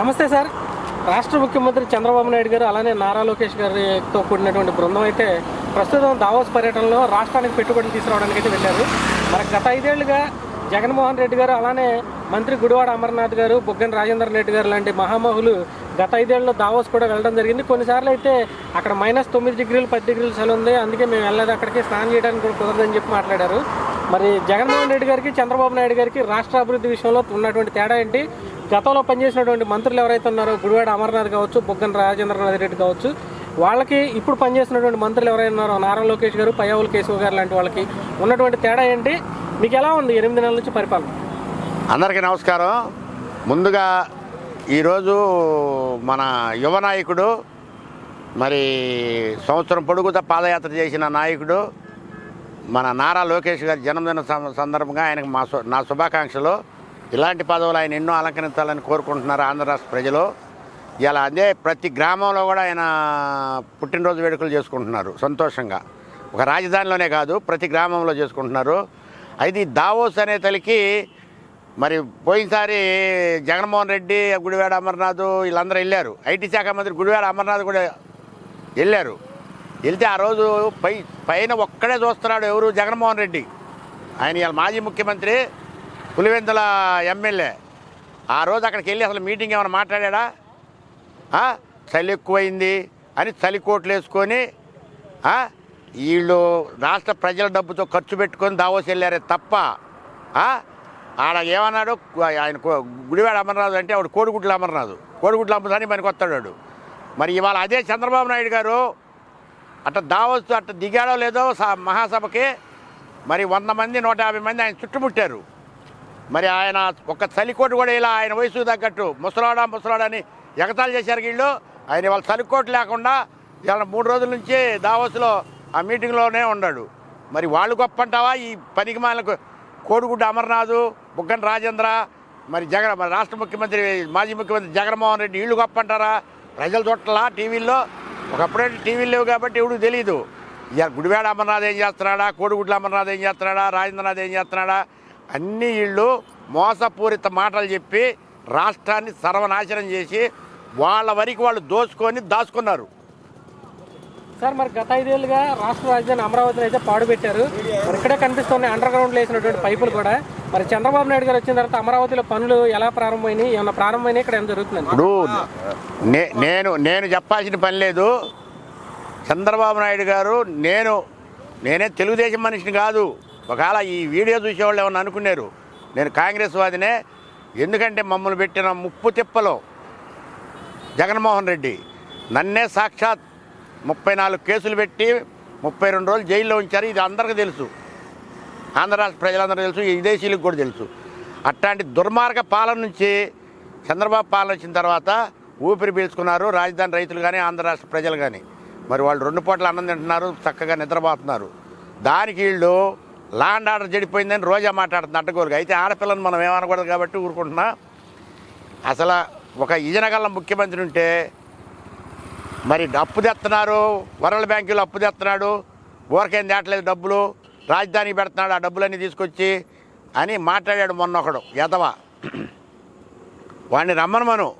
నమస్తే సార్. రాష్ట్ర ముఖ్యమంత్రి చంద్రబాబు నాయుడు గారు అలానే నారా లోకేష్ గారితో కూడినటువంటి బృందం అయితే ప్రస్తుతం దావోస్ పర్యటనలో రాష్ట్రానికి పెట్టుబడులు తీసుకురావడానికి అయితే వెళ్ళారు. మరి గత ఐదేళ్ళుగా జగన్మోహన్ రెడ్డి గారు అలానే మంత్రి గుడివాడ అమర్నాథ్ గారు బుగ్గన రాజేందర్ రెడ్డి గారు లాంటి మహామహులు గత ఐదేళ్ళలో దావోస్ కూడా వెళ్ళడం జరిగింది. కొన్నిసార్లు అయితే అక్కడ మైనస్ తొమ్మిది డిగ్రీలు పది డిగ్రీలు సెలవు ఉంది. అందుకే మేము వెళ్ళలేదు. అక్కడికి స్నానం చేయడానికి కూడా కుదరదని చెప్పి మాట్లాడారు. మరి జగన్మోహన్ రెడ్డి గారికి చంద్రబాబు నాయుడు గారికి రాష్ట్ర అభివృద్ధి విషయంలో ఉన్నటువంటి తేడా ఏంటి? గతంలో పనిచేసినటువంటి మంత్రులు ఎవరైతే ఉన్నారో గుడివాడ అమర్నాథ్ కావచ్చు బుగ్గన రాజేంద్రనాథ్ రెడ్డి కావచ్చు వాళ్ళకి ఇప్పుడు పనిచేసినటువంటి మంత్రులు ఎవరైనా ఉన్నారో నారా లోకేష్ గారు పయ్యావుల కేశవ్ గారు లాంటి వాళ్ళకి ఉన్నటువంటి తేడా ఏంటి? మీకు ఎలా ఉంది ఎనిమిది నెలల నుంచి పరిపాలన? అందరికీ నమస్కారం. ముందుగా ఈరోజు మన యువ నాయకుడు మరి సంవత్సరం పొడుగుతా పాదయాత్ర చేసిన నాయకుడు మన నారా లోకేష్ గారి జన్మదిన సందర్భంగా ఆయనకు మా సు- నా శుభాకాంక్షలు. ఇలాంటి పదవులు ఆయన ఎన్నో అలంకరించాలని కోరుకుంటున్నారు ఆంధ్ర రాష్ట్ర ప్రజలు. ఇలా అదే ప్రతి గ్రామంలో కూడా ఆయన పుట్టినరోజు వేడుకలు చేసుకుంటున్నారు సంతోషంగా. ఒక రాజధానిలోనే కాదు ప్రతి గ్రామంలో చేసుకుంటున్నారు. అయితే ఈ దావోస్ అనే తలికి మరి పోయినసారి జగన్మోహన్ రెడ్డి గుడివాడ అమర్నాథ్ వీళ్ళందరూ వెళ్ళారు. ఐటీ శాఖ మంత్రి గుడివాడ అమర్నాథ్ కూడా వెళ్ళారు. వెళ్తే ఆ రోజు పై పైన ఒక్కడే చూస్తున్నాడు ఎవరు? జగన్మోహన్ రెడ్డి. ఆయన ఇవాళ మాజీ ముఖ్యమంత్రి. పులివెందుల ఎమ్మెల్యే. ఆ రోజు అక్కడికి వెళ్ళి అసలు మీటింగ్ ఏమైనా మాట్లాడా చలి ఎక్కువైంది అని చలి కోట్లు వేసుకొని వీళ్ళు రాష్ట్ర ప్రజల డబ్బుతో ఖర్చు పెట్టుకొని దావోసి వెళ్ళారే తప్ప ఆడ ఏమన్నాడు? ఆయన గుడివాడ అమర్నాథ్ అంటే ఆవిడ కోడిగుడ్ల అమర్నాథు. కోడిగుడ్ల అమర్నాథ్ పనికి వస్తాడు మరి ఇవాళ అదే చంద్రబాబు నాయుడు గారు అట్ట దావొస్తూ అట్ట దిగాడో లేదో స- మహాసభకి మరి వంద మంది నూట యాభై మంది ఆయన చుట్టుముట్టారు. మరి ఆయన ఒక చలికోటు కూడా ఇలా ఆయన వయసు తగ్గట్టు ముసలాడా ముసలాడని అని ఎగతాళి చేశారు వీళ్ళు. ఆయన వాళ్ళ చలికోటు లేకుండా ఇవాళ మూడు రోజుల నుంచి దావోస్లో ఆ మీటింగ్లోనే ఉన్నాడు. మరి వాళ్ళు గొప్ప అంటావా? ఈ పనికి మాలకు కోడిగుడ్డ అమర్నాథ్ బుగ్గన రాజేంద్ర మరి జగన్ మరి రాష్ట్ర ముఖ్యమంత్రి మాజీ ముఖ్యమంత్రి జగన్మోహన్ రెడ్డి వీళ్ళు గొప్ప అంటారా? ప్రజలు చుట్టలా టీవీల్లో ఒకప్పుడే టీవీలు లేవు కాబట్టి ఎవడు తెలియదు ఇక గుడివాడ అమర్నాథ్ ఏం చేస్తున్నాడా? కోడిగుడ్ల అమర్నాథ్ ఏం చేస్తున్నాడా? రాజేంద్రనాథ్ ఏం చేస్తున్నాడా? అన్ని వీళ్ళు మోసపూరిత మాటలు చెప్పి రాష్ట్రాన్ని సర్వనాశనం చేసి వాళ్ళ వరకు వాళ్ళు దోచుకొని దాచుకున్నారు. సార్ మరి గత ఐదేళ్ళుగా రాష్ట్ర రాజధాని అమరావతిని అయితే పాడుపెట్టారు. మరి ఇక్కడే కనిపిస్తున్నాయి అండర్ గ్రౌండ్లో వేసినటువంటి పైపులు కూడా. మరి చంద్రబాబు నాయుడు గారు వచ్చిన తర్వాత అమరావతిలో పనులు ఎలా ప్రారంభమైనాయి? ఏమైనా ప్రారంభమైనాయి? ఇక్కడ ఏం ఇప్పుడు నే నేను నేను చెప్పాల్సిన పని లేదు. చంద్రబాబు నాయుడు గారు నేను నేనే తెలుగుదేశం మనిషిని కాదు. ఒకవేళ ఈ వీడియో చూసేవాళ్ళు ఏమన్నా అనుకున్నారు నేను కాంగ్రెస్ వాదినే ఎందుకంటే మమ్మల్ని పెట్టిన ముప్పు తిప్పలో. జగన్మోహన్ రెడ్డి నన్నే సాక్షాత్ ముప్పై నాలుగు కేసులు పెట్టి ముప్పై రెండు రోజులు జైల్లో ఉంచారు ఇది అందరికీ తెలుసు. ఆంధ్ర రాష్ట్ర ప్రజలందరూ తెలుసు ఈ విదేశీయులకు కూడా తెలుసు. అట్లాంటి దుర్మార్గ పాలన నుంచి చంద్రబాబు పాలన వచ్చిన తర్వాత ఊపిరి పీల్చుకున్నారు రాజధాని రైతులు కానీ ఆంధ్ర రాష్ట్ర ప్రజలు కానీ. మరి వాళ్ళు రెండు పూటలు అన్నం తింటున్నారు చక్కగా నిద్రపోతున్నారు. దానికి వీళ్ళు లాండ్ ఆర్డర్ చెడిపోయిందని రోజా మాట్లాడుతుంది అడ్డగోలుగా. అయితే ఆడపిల్లని మనం ఏమనకూడదు కాబట్టి ఊరుకుంటున్నా. అసలు ఒక ఈజనగల ముఖ్యమంత్రి ఉంటే మరి అప్పు తెస్తున్నారు వరల్డ్ బ్యాంకులో అప్పు తెస్తున్నాడు ఊరికేం తేటలేదు డబ్బులు రాజధానికి పెడుతున్నాడు ఆ డబ్బులన్నీ తీసుకొచ్చి అని మాట్లాడాడు మొన్న ఒకడు ఎదవ వాడిని రమ్మను మనం.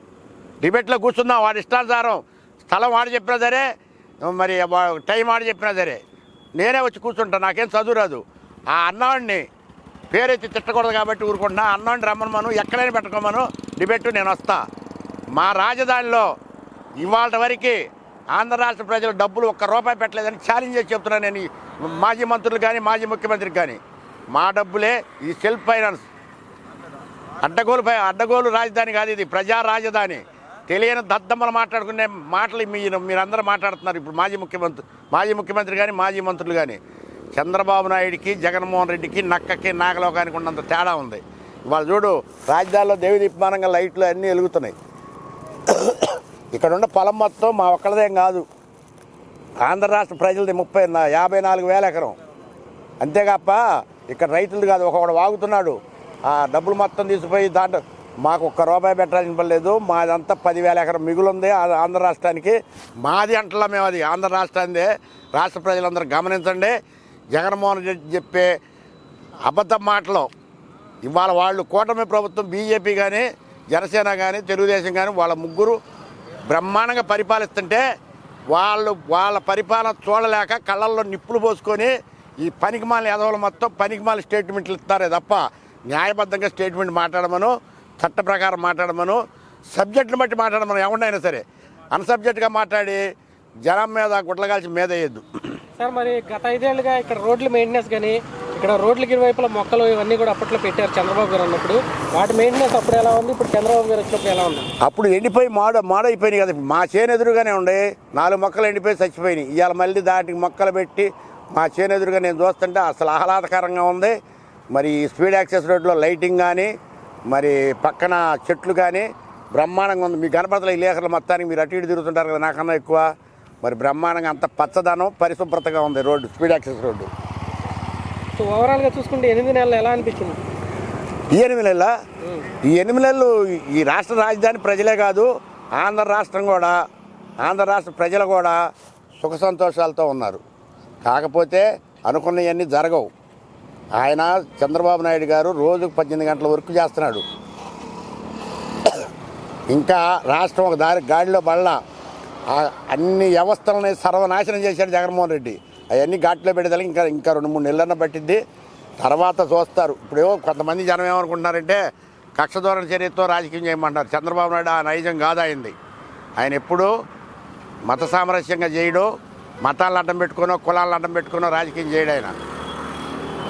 డిబేట్లో కూర్చుందాం వాడి ఇష్టానుసారం స్థలం వాడు చెప్పినా సరే మరి వా- టైం వాడు చెప్పినా సరే నేనే వచ్చి కూర్చుంటాను నాకేం చదువు రాదు. ఆ అన్నవాడిని పేరెత్తి తిట్టకూడదు కాబట్టి ఊరుకుంటున్నా. అన్నవాడిని రమ్మను ఎక్కడైనా పెట్టుకోమను. డిబెట్ నేను వస్తా. మా రాజధానిలో ఇవాళ వరకు ఆంధ్ర రాష్ట్ర ప్రజలు డబ్బులు ఒక్క రూపాయి పెట్టలేదని ఛాలెంజ్ చేసి చెప్తున్నాను నేను మాజీ మంత్రులు కానీ మాజీ ముఖ్యమంత్రికి కానీ మా డబ్బులే ఈ సెల్ఫ్ ఫైనాన్స్ అడ్డగోలు పై అడ్డగోలు రాజధాని కాదు ఇది ప్రజా రాజధాని. తెలియని దద్దమ్మలు మాట్లాడుకునే మాటలు మీరు మీరందరూ మాట్లాడుతున్నారు. ఇప్పుడు మాజీ ముఖ్యమంత్రి మాజీ ముఖ్యమంత్రి కానీ మాజీ మంత్రులు కానీ చంద్రబాబు నాయుడికి జగన్మోహన్ రెడ్డికి నక్కకి నాగలోకానికి ఉన్నంత తేడా ఉంది. ఇవాళ చూడు రాజధానిలో దేవి దీపమానంగా లైట్లు అన్నీ వెలుగుతున్నాయి. ఇక్కడ ఉన్న పొలం మొత్తం మా ఒక్కళ్ళదేం కాదు. ఆంధ్ర రాష్ట్ర ప్రజలది ముప్పై యాభై నాలుగు వేల ఎకరం. అంతేగాప్ప ఇక్కడ రైతులు కాదు ఒకడు వాగుతున్నాడు. ఆ డబ్బులు మొత్తం తీసిపోయి దాంట్లో మాకు ఒక్క రూపాయి పెట్టాల్సిన పని లేదు. మాదంతా పదివేల ఎకరం మిగులుంది ఆంధ్ర రాష్ట్రానికి. మాది అంటలా మేము అది ఆంధ్ర రాష్ట్రాన్ని రాష్ట్ర ప్రజలందరూ గమనించండి. జగన్మోహన్ రెడ్డి చెప్పే అబద్ధ మాటలు ఇవాళ వాళ్ళు కూటమి ప్రభుత్వం బీజేపీ కానీ జనసేన కానీ తెలుగుదేశం కానీ వాళ్ళ ముగ్గురు బ్రహ్మాండంగా పరిపాలిస్తుంటే వాళ్ళు వాళ్ళ పరిపాలన చూడలేక కళ్ళల్లో నిప్పులు పోసుకొని ఈ పనికిమాల ఎదవల మొత్తం పనికిమాల స్టేట్మెంట్లు ఇస్తారే తప్ప న్యాయబద్ధంగా స్టేట్మెంట్ మాట్లాడమను చట్ట ప్రకారం మాట్లాడమను సబ్జెక్టును బట్టి మాట్లాడమను ఎవరినైనా సరే. అన్సబ్జెక్ట్గా మాట్లాడి జనం మీద గుడ్లగాల్చి మీద వేయద్దు. సార్ మరి గత ఐదేళ్ళుగా ఇక్కడ రోడ్ల మెయింటెనెన్స్ కానీ ఇక్కడ రోడ్లకి ఇరువైపుల మొక్కలు ఇవన్నీ కూడా అప్పట్లో పెట్టారు చంద్రబాబు గారు ఉన్నప్పుడు వాటి మెయింటెనెన్స్ అప్పుడు ఎలా ఉంది? ఇప్పుడు చంద్రబాబు గారు వచ్చినప్పుడు ఎలా ఉంది? అప్పుడు ఎండిపోయి మాడ మాడైపోయినాయి కదా. మా చేను ఎదురుగానే ఉండే నాలుగు మొక్కలు ఎండిపోయి చచ్చిపోయినాయి. ఇవాళ మళ్ళీ దాటికి మొక్కలు పెట్టి మా చేను ఎదురుగా నేను చూస్తుంటే అసలు ఆహ్లాదకరంగా ఉంది. మరి స్పీడ్ యాక్సెస్ రోడ్లో లైటింగ్ కానీ మరి పక్కన చెట్లు కానీ బ్రహ్మాండంగా ఉంది. మీ గణపతుల ఈ లేఖలు మొత్తానికి. మీరు అటు ఇటు తిరుగుతుంటారు కదా నాకన్నా ఎక్కువ. మరి బ్రహ్మాండంగా అంత పచ్చదనం పరిశుభ్రతగా ఉంది road speed access road. So ఓవరాల్గా చూసుకుంటే ఎనిమిది నెలలు ఎలా అనిపించింది? ఈ ఎనిమిది నెలల? ఈ ఎనిమిది నెలలు ఈ రాష్ట్ర రాజధాని ప్రజలే కాదు ఆంధ్ర రాష్ట్రం కూడా ఆంధ్ర రాష్ట్ర ప్రజలు కూడా సుఖ సంతోషాలతో ఉన్నారు. కాకపోతే అనుకున్నవన్నీ జరగవు. ఆయన చంద్రబాబు నాయుడు గారు రోజుకు పద్దెనిమిది గంటల వర్క్ చేస్తున్నాడు. ఇంకా రాష్ట్రం ఒక దారి గాడిలో బళ్ళ అన్ని వ్యవస్థలని సర్వనాశనం చేశాడు జగన్మోహన్ రెడ్డి. అవన్నీ ఘాట్లో పెడతారు ఇంకా ఇంకా రెండు మూడు నెలలన్న పట్టిద్ది. తర్వాత చూస్తారు. ఇప్పుడు కొంతమంది జనం ఏమనుకుంటున్నారంటే కక్షధోరణ చర్యతో రాజకీయం చేయమంటారు చంద్రబాబు నాయుడు ఆ నైజం కాదు అయింది ఆయన ఎప్పుడు మత సామరస్యంగా చేయడు. మతాలను అడ్డం పెట్టుకునో కులాలను అడ్డం పెట్టుకునో రాజకీయం చేయడు ఆయన.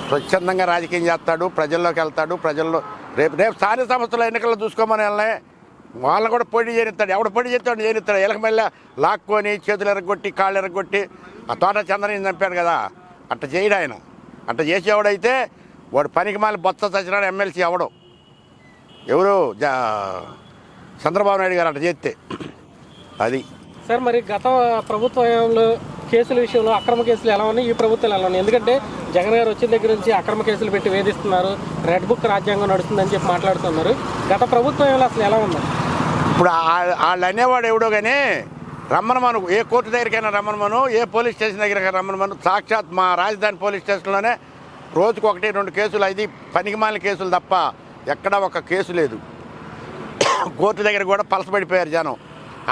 స్వచ్ఛందంగా రాజకీయం చేస్తాడు. ప్రజల్లోకి వెళ్తాడు. ప్రజల్లో రేపు రేపు స్థానిక సంస్థల ఎన్నికల్లో చూసుకోమని వెళ్ళే వాళ్ళని కూడా పోటీ చేయనిస్తాడు ఎవడు పోటీ చేస్తాడు చేయనిస్తాడు ఎలక మళ్ళీ లాక్కొని చేతులు ఎరగొట్టి కాళ్ళు ఎరగొట్టి ఆ తోట చంద్రని చంపాడు కదా. అట్ట చేయడు ఆయన. అట్ట చేసేవాడైతే వాడు పనికి మాలి బొత్త సచ్చినాడు ఎమ్మెల్సీ అవడం ఎవరు? చంద్రబాబు నాయుడు గారు అట్ట చేస్తే. అది. సార్ మరి గత ప్రభుత్వంలో కేసుల విషయంలో అక్రమ కేసులు ఎలా ఉన్నాయి? ఈ ప్రభుత్వాలు ఎలా ఉన్నాయి? ఎందుకంటే జగన్ గారు వచ్చిన దగ్గర నుంచి అక్రమ కేసులు పెట్టి వేధిస్తున్నారు. రెడ్ బుక్ రాజ్యాంగం నడుస్తుందని చెప్పి మాట్లాడుతున్నారు. గత ప్రభుత్వంలో అసలు ఎలా ఉంది? ఇప్పుడు వాళ్ళు అనేవాడు ఎవడో కానీ రమ్మనమను ఏ కోర్టు దగ్గరికైనా రమ్మనమను ఏ పోలీస్ స్టేషన్ దగ్గరికి రమ్మనమను సాక్షాత్ మా రాజధాని పోలీస్ స్టేషన్లోనే రోజుకు ఒకటి రెండు కేసులు అది పనికిమాలిన కేసులు తప్ప ఎక్కడా ఒక కేసు లేదు. కోర్టు దగ్గర కూడా పలసపడిపోయారు జనం.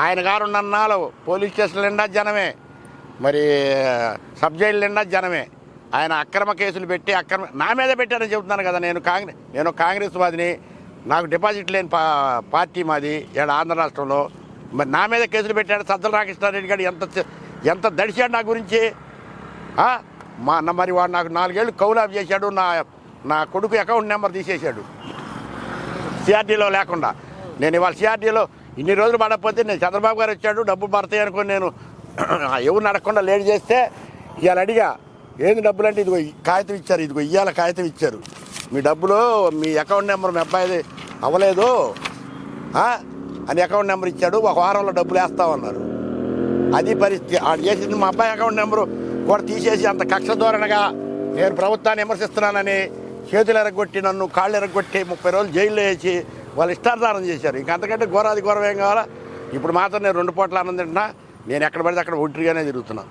ఆయన గారు నన్నాళ్ళు పోలీస్ స్టేషన్ నిండా జనమే. మరి సబ్ జైలు నిండా జనమే. ఆయన అక్రమ కేసులు పెట్టి అక్రమ నా మీద పెట్టారని చెబుతున్నాను కదా నేను కాంగ్రెస్ నేను కాంగ్రెస్ వాదిని. నాకు డిపాజిట్ లేని పా పార్టీ మాది ఇక్కడ ఆంధ్ర రాష్ట్రంలో. మరి నా మీద కేసులు పెట్టాడు సజ్జల రామకృష్ణారెడ్డి గారు ఎంత ఎంత దడిచాడు నా గురించి? మా నా- మరి వాడు నాకు నాలుగేళ్ళు కౌలాబ్ చేశాడు నా నా కొడుకు అకౌంట్ నెంబర్ తీసేశాడు. సిఆర్డీలో లేకుండా. నేను ఇవాళ సిఆర్డీలో ఇన్ని రోజులు పడకపోతే నేను చంద్రబాబు గారు వచ్చాడు డబ్బులు పడతాయి అనుకుని నేను ఎవరు నడకుండా లేట్ చేస్తే ఇవాళ అడిగా ఏంది డబ్బులు అంటే ఇదిగో కాగితం ఇచ్చారు ఇదిగో ఇవాళ కాగితం ఇచ్చారు. మీ డబ్బులు మీ అకౌంట్ నెంబర్ మీ అబ్బాయిది అవ్వలేదు. అని అకౌంట్ నెంబర్ ఇచ్చాడు ఒక వారంలో డబ్బులు వేస్తామన్నారు అది పరిస్థితి. ఆడు చేసింది మా అబ్బాయి అకౌంట్ నెంబరు కూడా తీసేసి అంత కక్ష ధోరణగా నేను ప్రభుత్వాన్ని విమర్శిస్తున్నానని చేతులు ఎరగొట్టి నన్ను కాళ్ళు ఎరగొట్టి ముప్పై రోజులు జైల్లో వేసి వాళ్ళు ఇష్టార్థానం చేశారు. ఇంక అంతకంటే ఘోరాది ఘోరం ఏం కావాలా? ఇప్పుడు మాత్రం నేను రెండు పూట్ల ఆనందింటున్నా నేను ఎక్కడ పడితే అక్కడ ఒంటరిగానే తిరుగుతున్నాను